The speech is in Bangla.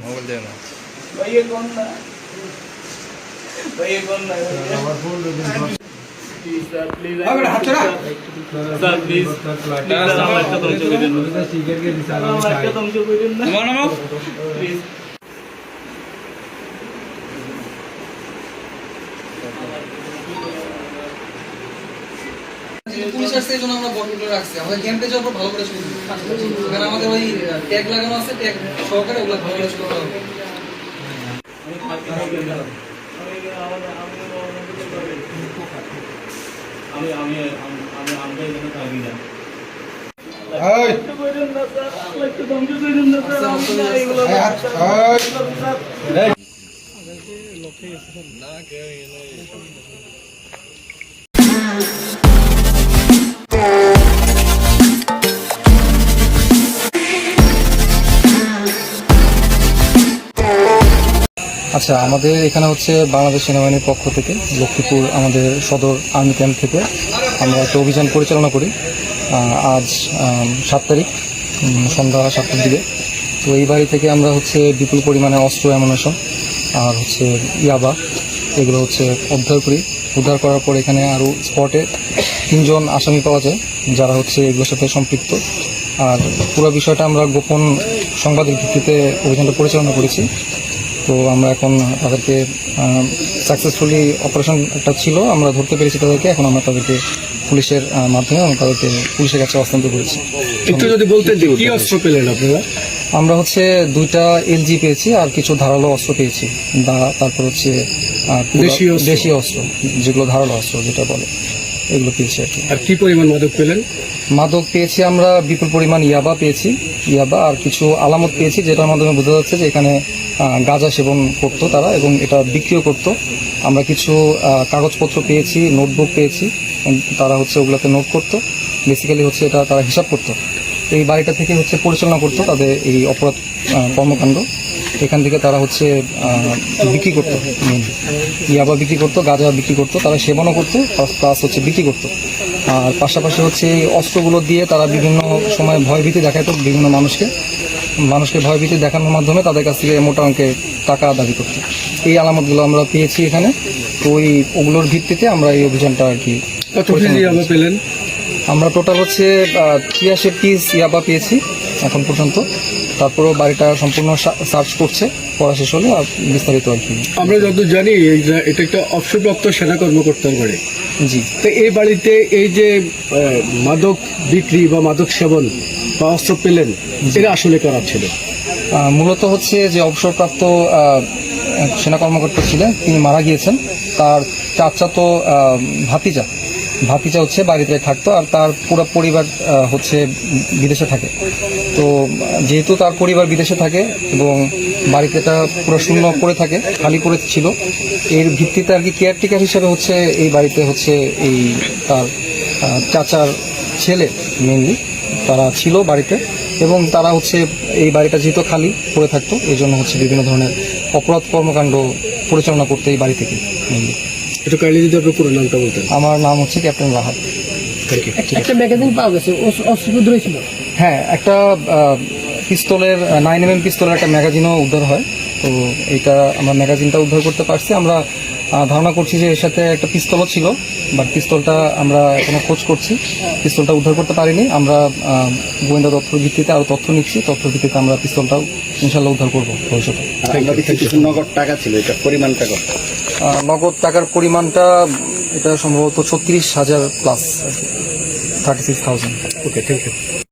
মোবাইল দেয় না ভাইয়া কোন না ভাইয়া কোন না আমার ফোন দিন তোমার নাম প্লিজ পুলিশ আসছে এই জন্য আমরা বটগুলো রাখছি আমাদের গেম পেজের উপর ভালো করে দিচ্ছি। ওখানে আমাদের ওই ট্যাগ লাগানো আছে ট্যাগ সহকারে ওগুলো ভালো করে তোলা হবে। আমি আমি আমি আমরা এখানে থাকি না এই না স্যার আচ্ছা আমাদের এখানে হচ্ছে বাংলাদেশ সেনাবাহিনীর পক্ষ থেকে লক্ষ্মীপুর আমাদের সদর আর্মি ক্যাম্প থেকে আমরা একটা অভিযান পরিচালনা করি। আজ সাত তারিখ সন্ধ্যা সাতটার দিকে। তো এই বাড়ি থেকে আমরা হচ্ছে বিপুল পরিমাণে অস্ত্র অ্যামুনেশন আর হচ্ছে ইয়াবা এগুলো হচ্ছে উদ্ধার করি। উদ্ধার করার পর এখানে আরও স্পটে তিনজন আসামি পাওয়া যায়, যারা হচ্ছে এগুলোর সাথে সম্পৃক্ত। আর পুরো বিষয়টা আমরা গোপন সংবাদের ভিত্তিতে অভিযানটা পরিচালনা করেছি। তো আমরা এখন তাদেরকে সাকসেসফুলি অপারেশন একটা ছিল আমরা ধরতে পেরেছি তাদেরকে এখন আমরা তাদেরকে পুলিশের মাধ্যমে আমরা তাদেরকে পুলিশের কাছে হস্তান্তর করেছি। একটু যদি বলতেন যে কি অস্ত্র পেলেন আপনারা? আমরা হচ্ছে দুইটা এলজি পেয়েছি আর কিছু ধারালো অস্ত্র পেয়েছি। দা- তারপর হচ্ছে। দেশীয় অস্ত্র যেগুলো ধারালো অস্ত্র যেটা বলে। এগুলো পেয়েছি আর কি। আর কি পরিমাণ মাদক পেলেন? মাদক পেয়েছি আমরা বিপুল পরিমাণ ইয়াবা পেয়েছি। ইয়াবা আর কিছু আলামত পেয়েছি যেটার মাধ্যমে বোঝা যাচ্ছে যে এখানে গাঁজা সেবন করতো তারা এবং এটা বিক্রিও করতো। আমরা কিছু কাগজপত্র পেয়েছি নোটবুক পেয়েছি তারা হচ্ছে ওগুলোতে নোট করতো। বেসিক্যালি হচ্ছে এটা তারা হিসাব করতো। এই বাড়িটা থেকে হচ্ছে পরিচালনা করতো তাদের এই অপরাধ কর্মকাণ্ড। এখান থেকে তারা হচ্ছে বিক্রি করতো। ইয়াবা বিক্রি করতো গাঁজা বিক্রি করতো তারা সেবনও করতো প্লাস হচ্ছে বিক্রি করতো। আর পাশাপাশি হচ্ছে এই অস্ত্রগুলো দিয়ে তারা বিভিন্ন সময় ভয়ভীতি দেখাতো বিভিন্ন মানুষকে। মানুষকে ভয়ভীতি দেখানোর মাধ্যমে তাদের কাছ থেকে মোটা অঙ্কের টাকা দাবি করতো। এই আলামতগুলো আমরা পেয়েছি এখানে। তো ওই ওগুলোর ভিত্তিতে আমরা এই অভিযানটা আর কি আমরা টোটাল হচ্ছে ছিয়াশি পিস ইয়াবা পেয়েছি। এখন পর্যন্ত। তারপরেও বাড়িটা সম্পূর্ণ সার্চ করছে পড়া শেষ হলে আর বিস্তারিত আর কি। আমরা যত জানি এটা একটা অবসরপ্রাপ্ত সেনা কর্মকর্তার বাড়ি। জি। তো এই বাড়িতে এই যে মাদক বিক্রি বা মাদক সেবন বা অস্ত্র পেলেন এটা আসলে করা ছিল? মূলত হচ্ছে যে অবসরপ্রাপ্ত সেনা কর্মকর্তা ছিলেন তিনি মারা গিয়েছেন। তার চাচাতো তো ভাতিজা ভাতিজা হচ্ছে বাড়িতে থাকতো আর তার পুরো পরিবার হচ্ছে বিদেশে থাকে তো যেহেতু তার পরিবার বিদেশে থাকে এবং বাড়িতে পুরো শূন্য করে থাকে, খালি করে ছিল, এর ভিত্তিতে আর কি কেয়ারটেকার হিসেবে হচ্ছে এই বাড়িতে হচ্ছে এই তার চাচার ছেলে মেনলি তারা ছিল বাড়িতে এবং তারা হচ্ছে এই বাড়িটা যেহেতু খালি পড়ে থাকতো এই জন্য হচ্ছে বিভিন্ন ধরনের অপরাধ কর্মকাণ্ড পরিচালনা করতে এই বাড়ি থেকে mainly। একটু কাইন্ডলি যদি আপনার পুরো নামটা বলতেন। আমার নাম হচ্ছে ক্যাপ্টেন রাহাত। একটা ম্যাগাজিন পাওয়া গেছে অস- অস্ত্র ধরেছিল হ্যাঁ একটা পিস্তলের নাইন এম এম পিস্তলের একটা ম্যাগাজিনও উদ্ধার হয়। তো এইটা আমরা ম্যাগাজিনটা উদ্ধার করতে পারছি। আমরা ধারণা করছি যে এর সাথে একটা পিস্তলও ছিল বাট পিস্তলটা আমরা এখনও খোঁজ করছি। পিস্তলটা উদ্ধার করতে পারিনি। আমরা গোয়েন্দা তথ্যের ভিত্তিতে আরও তথ্য নিচ্ছি। তথ্য ভিত্তিতে আমরা পিস্তলটাও ইনশাল্লাহ উদ্ধার করব ভবিষ্যতে। নগদ টাকা ছিল এটা পরিমাণটা কত নগদ টাকার পরিমাণটা এটা সম্ভবত ছত্রিশ হাজার plus thirty six thousand okay thank you